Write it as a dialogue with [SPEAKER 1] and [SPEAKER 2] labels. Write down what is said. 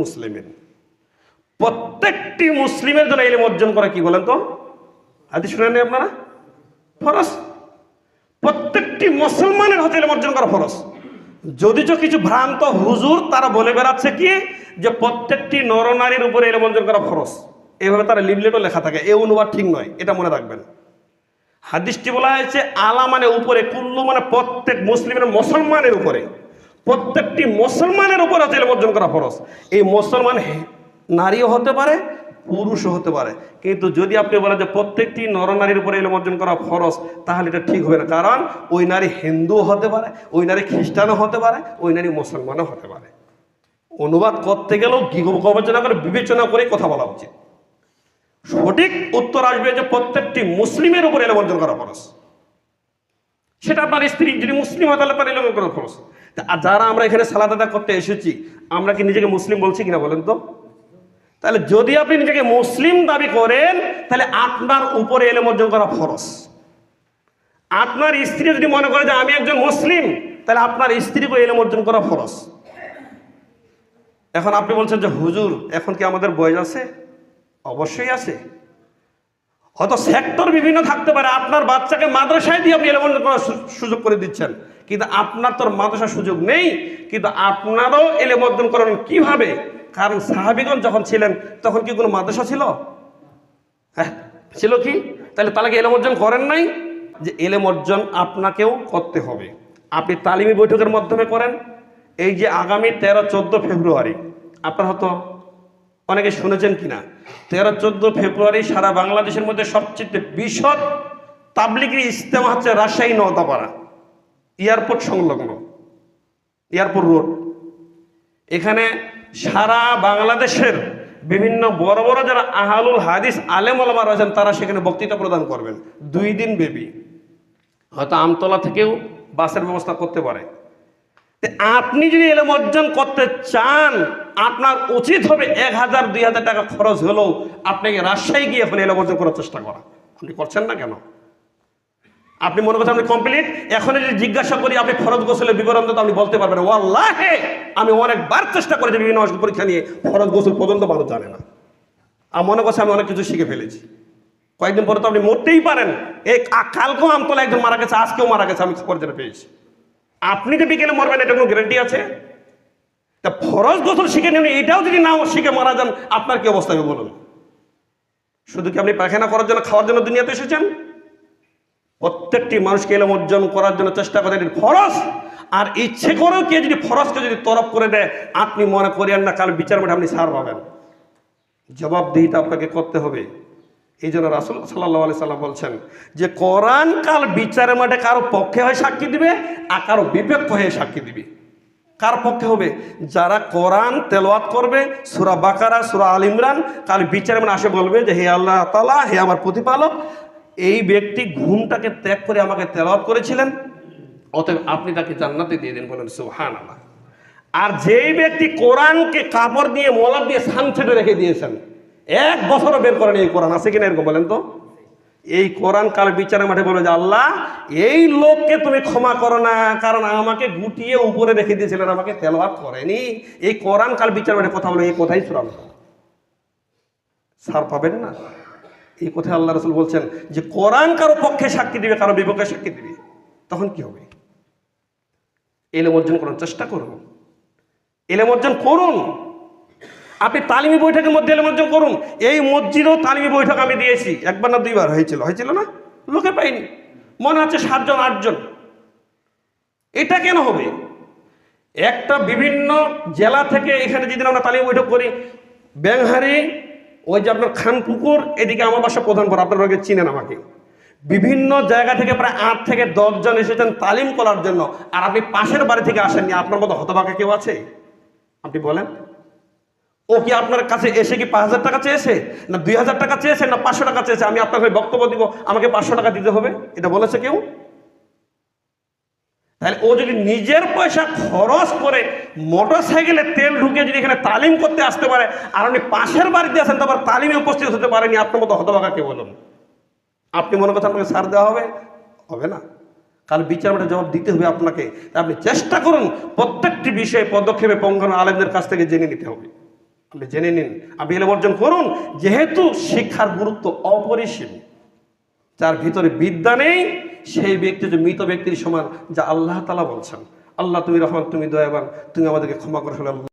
[SPEAKER 1] মুসলিমিন। প্রত্যেকটি মুসলিমের জন্য ইলম অর্জন করা কি বলেন তো? হাদিস শুনেন আপনারা? ফরজ। প্রত্যেকটি মুসলমানের ইলম অর্জন করা যদিচ কিছু ভ্রান্ত হুজুর তারা বলে বেড়াচ্ছে কি, যে প্রত্যেকটি নরনারীর উপরে ইলম অর্জন করা ফরজ। এভাবে তারা লিভলেটও লেখা থাকে এই অনুবাদ ঠিক নয়, এটা মনে রাখবেন। হাদিসটি বলা হয়েছে, আলা মানে উপরে, কুল্লু মানে প্রত্যেক মুসলিমের মুসলমানের উপরে। প্রত্যেকটি মুসলমানের উপরে ইলম অর্জন করা ফরজ। এই মুসলমান নারীও হতে পারে, পুরুষও হতে পারে। কিন্তু যদি আপনি বলেন যে প্রত্যেকটি নরনারীর উপরে ইলম অর্জন করা ফরজ, তাহলে এটা ঠিক হবে না। কারণ ওই নারী হিন্দু হতে পারে, ওই নারী খ্রিস্টানও হতে পারে, ওই নারী মুসলমানও হতে পারে। অনুবাদ করতে গেলেও গবেষণা করে বিবেচনা করে কথা বলা উচিত। সঠিক উত্তর আসবে যে প্রত্যেকটি মুসলিমের উপর এলম অর্জন করা খরচ সেটা আপনার স্ত্রী যদি মুসলিম হয়, তাহলে তার এলম করা খরচ আর যারা আমরা এখানে সালাদ আদা করতে এসেছি, আমরা কি নিজেকে মুসলিম বলছি কিনা বলেন তো? তাহলে যদি আপনি নিজেকে মুসলিম দাবি করেন, তাহলে আপনার উপরে এলম অর্জন করা ফরজ। আপনার স্ত্রী যদি মনে করে যে আমি একজন মুসলিম, তাহলে আপনার স্ত্রীকে এলম অর্জন করা ফরজ। এখন আপনি বলছেন যে, হুজুর, এখন কি আমাদের বয়স আছে? অবশ্যই আছে। হয়তো সেক্টর বিভিন্ন থাকতে পারে, আপনার বাচ্চাকে মাদ্রাসায় দিয়ে আপনি এলেমন করার সুযোগ করে দিচ্ছেন। কিন্তু আপনার তোর মাদ্রাসার সুযোগ নেই, কিন্তু আপনারও এলেম অর্জন করেন কীভাবে? কারণ সাহাবিগণ যখন ছিলেন, তখন কি কোনো মাদ্রাসা ছিল? হ্যাঁ ছিল কি? তাহলে তাহলে কি এলেম অর্জন করেন নাই? যে এলেম অর্জন আপনাকেও করতে হবে। আপনি তালিমি বৈঠকের মাধ্যমে করেন। এই যে আগামী তেরো, চোদ্দ ফেব্রুয়ারি, আপনার হয়তো অনেকে শুনেছেন কিনা? তেরো চোদ্দ ফেব্রুয়ারি সারা বাংলাদেশের মধ্যে সবচেয়ে বিশদ তাবলিগের ইস্তেমা হচ্ছে রাজশাহী নওদাপাড়া এয়ারপোর্ট সংলগ্ন, এয়ারপোর্ট রোড। এখানে সারা বাংলাদেশের বিভিন্ন বড় বড় যারা আহালুল হাদিস আলেম আলমা রয়েছেন, তারা সেখানে বক্তৃতা প্রদান করবেন। দুই দিন ব্যাপী। হয়তো আমতলা থেকেও বাসের ব্যবস্থা করতে পারে। আপনি যদি এলম অর্জন করতে চান আপনার উচিত হবে এক হাজার, দুই হাজার টাকা খরচ হলেও আপনাকে রাজশাহী গিয়ে এখন এলম অর্জন করার চেষ্টা করা। আপনি করছেন না কেন? আপনি মনে করছেন আপনি কমপ্লিট এখন যদি জিজ্ঞাসা করি আপনি ফরজ গোসলের বিবরণ তো আপনি বলতে পারবেন, ওয়াল্লাহে, আমি অনেকবার চেষ্টা করেছি বিভিন্ন পরীক্ষা নিয়ে ফরজ গোসল পর্যন্ত মানুষ জানে না। আর মনে করছে আমি অনেক কিছু শিখে ফেলেছি। কয়েকদিন পরে তো আপনি মরতেই পারেন। এই কালকেও আমতলা একজন মারা গেছে, আজকেও মারা গেছে, আমি খবর পেয়েছি। আপনি যে বিকেলে মরবেন, এটা কোনো গ্যারান্টি আছে? তা ফরজ গোসল শিখে নেন, এটাও যদি নাও শিখে মারা যান, আপনার কি অবস্থা হবে বলুন? শুধু কি আপনি পায়খানা করার জন্য, খাওয়ার জন্য দুনিয়াতে এসেছেন? প্রত্যেকটি মানুষকে এলম অর্জন করার জন্য চেষ্টা করেন এটি ফরজ। আর ইচ্ছে করেও কে যদি ফরজকে যদি তরফ করে দেয়, আপনি মনে করিয়েন না, কাল বিচার মাঠে আপনি সার পাবেন। জবাবদিহিটা আপনাকে করতে হবে। এই জন্য রাসুল সাল্লাহ আলি সাল্লাম বলছেন যে, কোরআন কাল বিচারের মাঠে কারও পক্ষে হয়ে সাক্ষী দিবে, আর কারও বিপক্ষ হয়ে সাক্ষী দিবে। কার পক্ষে হবে? যারা কোরআন তেলাওয়াত করবে, সুরা বাকারা, সুরা আল ইমরান কাল বিচার মানে আসে বলবে যে, হে আল্লাহ তালা হে আমার প্রতিপালক, এই ব্যক্তি ঘুমটাকে ত্যাগ করে আমাকে তেলাওয়াত করেছিলেন। অতএব আপনি তাকে জান্নাতে দিয়ে দিন বলেন সুহান আল্লাহ আর যেই ব্যক্তি কোরআনকে কাপড় দিয়ে মলাপ দিয়ে সান রেখে দিয়েছেন, এক বছরও বের করেন এই কোরআন। আছে কিনা এরকম বলেন তো? এই কোরআন কাল বিচারের মাঠে বলবে যে, আল্লাহ, এই লোককে তুমি ক্ষমা করো না, কারণ আমাকে গুটিয়ে উপরে রেখে দিয়েছিলেন, আমাকে তেলওয়াত করেনি। এই কোরআন কাল বিচার মাঠে কথা বলে, এই কথাই শুনাম সার পাবেন না। এই কথায় আল্লাহ রসুল বলছেন যে, কোরআন কারও পক্ষে সাক্ষী দিবে, কারও বিপক্ষে সাক্ষী দিবে। তখন কি হবে? এলেম অর্জন করার চেষ্টা করুন। এলেম অর্জন করুন। আপনি তালিমি বৈঠকের মধ্যে এলেম অর্জন করুন। এই মসজিদেও তালিমি বৈঠক আমি দিয়েছি। একবার না দুইবার হয়েছিল। হয়েছিল না? লোকে পাইনি মনে হচ্ছে সাতজন, আটজন। এটা কেন হবে? একটা বিভিন্ন জেলা থেকে এখানে যেদিন আমরা তালিমি বৈঠক করি ব্যাংহারি ওই যে আপনার খানপুকুর এদিকে আমার বাসা প্রধান পর, আপনারা চিনেন আমাকে। বিভিন্ন জায়গা থেকে প্রায় আট থেকে দশজন এসেছেন তালিম করার জন্য। আর আপনি পাশের বাড়ি থেকে আসেননি। আপনার মতো হতবাকা কেউ আছে? আপনি বলেন। ও কি আপনার কাছে এসে কি পাঁচ হাজার টাকা চেয়েছে? না দুই হাজার টাকা চেয়েছে, না পাঁচশো টাকা চেয়েছে? আমি আপনাকে বক্তব্য দিব। আমাকে পাঁচশো টাকা দিতে হবে। এটা বলেছে কেউ? তাহলে ও যদি নিজের পয়সা খরচ করে মোটর সাইকেলে তেল ঢুকে যদি এখানে তালিম করতে আসতে পারে, আর আপনি পাশের বাড়িতে আসেন তারপর তালিমে উপস্থিত হতে পারেনি, আপনার মতো হতবাকা কে বলুন? আপনি মনে করছেন আপনাকে সার দেওয়া হবে? হবে না। কাল বিচার মাঠে জবাব দিতে হবে আপনাকে। আপনি চেষ্টা করুন প্রত্যেকটি বিষয়ে পদক্ষেপে পঙ্গন আলেমদের কাছ থেকে জেনে নিতে হবে। জেনে নিন। আপনি এলে অর্জন করুন। যেহেতু শিক্ষার গুরুত্ব অপরিসীম, যার ভিতরে বিদ্যা নেই, সেই ব্যক্তি যে মৃত ব্যক্তির সমান, যা আল্লাহ তালা বলছেন। আল্লাহ তুমি রহমান, তুমি দয়াবান, তুমি আমাদেরকে ক্ষমা করে ফেলো।